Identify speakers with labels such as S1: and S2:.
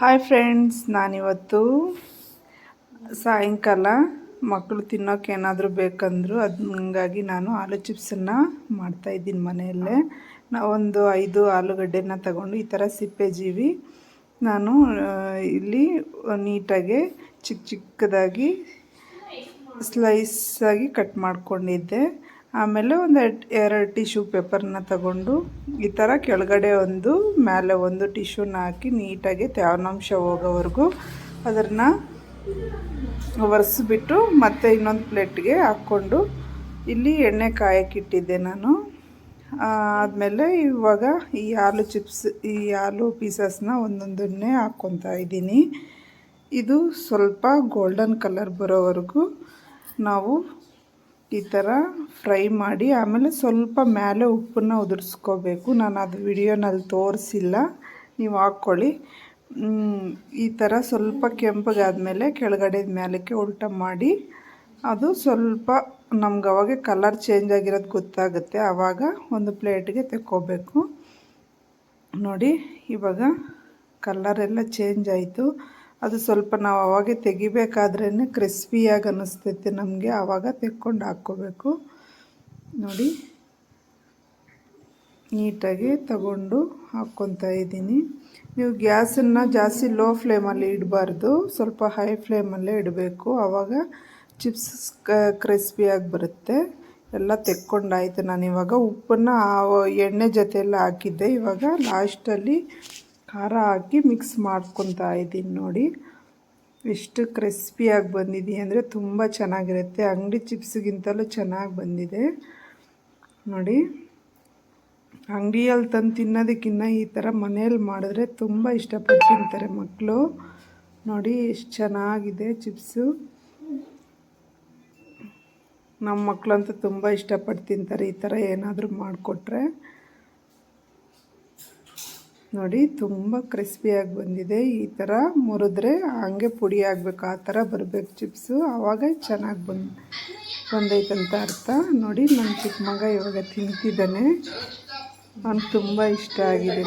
S1: Hi friends ನಾನಿವತ್ತು ಸಾಯಂಕಾಲ ಮಕ್ಕಳು ತಿನ್ನೋಕೆ ಏನಾದರೂ ಬೇಕಂದ್ರು ಅದು ನಾನು ಆಲೂ ಚಿಪ್ಸನ್ನು ಮಾಡ್ತಾಯಿದ್ದೀನಿ ಮನೆಯಲ್ಲೇ. ನಾವೊಂದು ಐದು ಆಲೂಗಡ್ಡೆನ ತಗೊಂಡು ಈ ಥರ ಸಿಪ್ಪೆ ಜೀವಿ. ನಾನು ಇಲ್ಲಿ ನೀಟಾಗಿ ಚಿಕ್ಕ ಚಿಕ್ಕದಾಗಿ ಸ್ಲೈಸ್ ಆಗಿ ಕಟ್ ಮಾಡ್ಕೊಂಡಿದ್ದೆ. ಆಮೇಲೆ ಒಂದು ಎರಡು ಟಿಶ್ಯೂ ಪೇಪರ್ನ ತಗೊಂಡು ಈ ಥರ ಕೆಳಗಡೆ ಒಂದು ಮೇಲೆ ಒಂದು ಟಿಶ್ಯೂನ ಹಾಕಿ ನೀಟಾಗಿ ತ್ಯಾವನಾಂಶ ಹೋಗೋವರೆಗೂ ಅದನ್ನು ಒರೆಸ್ಬಿಟ್ಟು ಮತ್ತೆ ಇನ್ನೊಂದು ಪ್ಲೇಟ್ಗೆ ಹಾಕ್ಕೊಂಡು ಇಲ್ಲಿ ಎಣ್ಣೆ ಕಾಯಕ್ಕಿಟ್ಟಿದ್ದೆ ನಾನು. ಆದಮೇಲೆ ಇವಾಗ ಈ ಹಾಲು ಚಿಪ್ಸ್, ಈ ಹಾಲು ಪೀಸಸ್ನ ಒಂದೊಂದನ್ನೇ ಹಾಕ್ಕೊತಾ ಇದ್ದೀನಿ. ಇದು ಸ್ವಲ್ಪ ಗೋಲ್ಡನ್ ಕಲರ್ ಬರೋವರೆಗೂ ನಾವು ಈ ಥರ ಫ್ರೈ ಮಾಡಿ ಆಮೇಲೆ ಸ್ವಲ್ಪ ಮೇಲೆ ಉಪ್ಪನ್ನು ಉದುರಿಸ್ಕೋಬೇಕು. ನಾನು ಅದು ವಿಡಿಯೋನಲ್ಲಿ ತೋರಿಸಿಲ್ಲ. ನೀವು ಹಾಕ್ಕೊಳ್ಳಿ. ಈ ಥರ ಸ್ವಲ್ಪ ಕೆಂಪಗಾದಮೇಲೆ ಕೆಳಗಡೆ ಮೇಲಕ್ಕೆ ಉಲ್ಟ ಮಾಡಿ ಅದು ಸ್ವಲ್ಪ ನಮ್ಗೆ ಅವಾಗ ಕಲರ್ ಚೇಂಜ್ ಆಗಿರೋದು ಗೊತ್ತಾಗುತ್ತೆ. ಆವಾಗ ಒಂದು ಪ್ಲೇಟ್ಗೆ ತೆಕ್ಕೋಬೇಕು. ನೋಡಿ, ಇವಾಗ ಕಲ್ಲರೆಲ್ಲ ಚೇಂಜ್ ಆಯಿತು. ಅದು ಸ್ವಲ್ಪ ನಾವು ಅವಾಗೆ ತೆಗಿಬೇಕಾದ್ರೇ ಕ್ರಿಸ್ಪಿಯಾಗಿ ಅನ್ನಿಸ್ತೈತೆ ನಮಗೆ ಆವಾಗ ತೆಕ್ಕೊಂಡು ಹಾಕ್ಕೋಬೇಕು. ನೋಡಿ, ನೀಟಾಗಿ ತಗೊಂಡು ಹಾಕ್ಕೊತಾ ಇದ್ದೀನಿ. ನೀವು ಗ್ಯಾಸನ್ನು ಜಾಸ್ತಿ ಲೋ ಫ್ಲೇಮಲ್ಲಿ ಇಡಬಾರ್ದು, ಸ್ವಲ್ಪ ಹೈ ಫ್ಲೇಮಲ್ಲೇ ಇಡಬೇಕು. ಆವಾಗ ಚಿಪ್ಸ್ ಕ್ರಿಸ್ಪಿಯಾಗಿ ಬರುತ್ತೆ. ಎಲ್ಲ ತೆಕ್ಕೊಂಡಾಯಿತು. ನಾನು ಇವಾಗ ಉಪ್ಪನ್ನು ಎಣ್ಣೆ ಜೊತೆಯೆಲ್ಲ ಹಾಕಿದ್ದೆ. ಇವಾಗ ಲಾಸ್ಟಲ್ಲಿ ಖಾರ ಹಾಕಿ ಮಿಕ್ಸ್ ಮಾಡ್ಕೊತಾ ಇದ್ದೀನಿ ನೋಡಿ. ಎಷ್ಟು ಕ್ರಿಸ್ಪಿಯಾಗಿ ಬಂದಿದೆ ಅಂದರೆ ತುಂಬ ಚೆನ್ನಾಗಿರುತ್ತೆ. ಅಂಗಡಿ ಚಿಪ್ಸ್ಗಿಂತಲೂ ಚೆನ್ನಾಗಿ ಬಂದಿದೆ. ನೋಡಿ. ಅಂಗಡಿಯಲ್ಲಿ ತಂದು ತಿನ್ನೋದಕ್ಕಿಂತ ಈ ಥರ ಮನೇಲಿ ಮಾಡಿದ್ರೆ ತುಂಬ ಇಷ್ಟಪಟ್ಟು ತಿಂತಾರೆ ಮಕ್ಕಳು ನೋಡಿ, ಎಷ್ಟು ಚೆನ್ನಾಗಿದೆ ಚಿಪ್ಸು. ನಮ್ಮ ಮಕ್ಕಳಂತೂ ತುಂಬ ಇಷ್ಟಪಟ್ಟು ತಿಂತಾರೆ ಈ ಥರ ಏನಾದರೂ ಮಾಡಿಕೊಟ್ರೆ. ನೋಡಿ, ತುಂಬ ಕ್ರಿಸ್ಪಿಯಾಗಿ ಬಂದಿದೆ. ಈ ಥರ ಮುರಿದ್ರೆ ಹಂಗೆ ಪುಡಿ ಆಗಬೇಕು. ಆ ಥರ ಬರಬೇಕು ಚಿಪ್ಸು ಆವಾಗ ಚೆನ್ನಾಗಿ ಬಂದು ಬಂದೈತಂತ ಅರ್ಥ. ನೋಡಿ ನನ್ನ ಚಿಕ್ಕ ಮಗ ಇವಾಗ ತಿಂತಿದ್ದಾನೆ. ಅವ್ನಿಗೆ ತುಂಬ ಇಷ್ಟ ಆಗಿದೆ.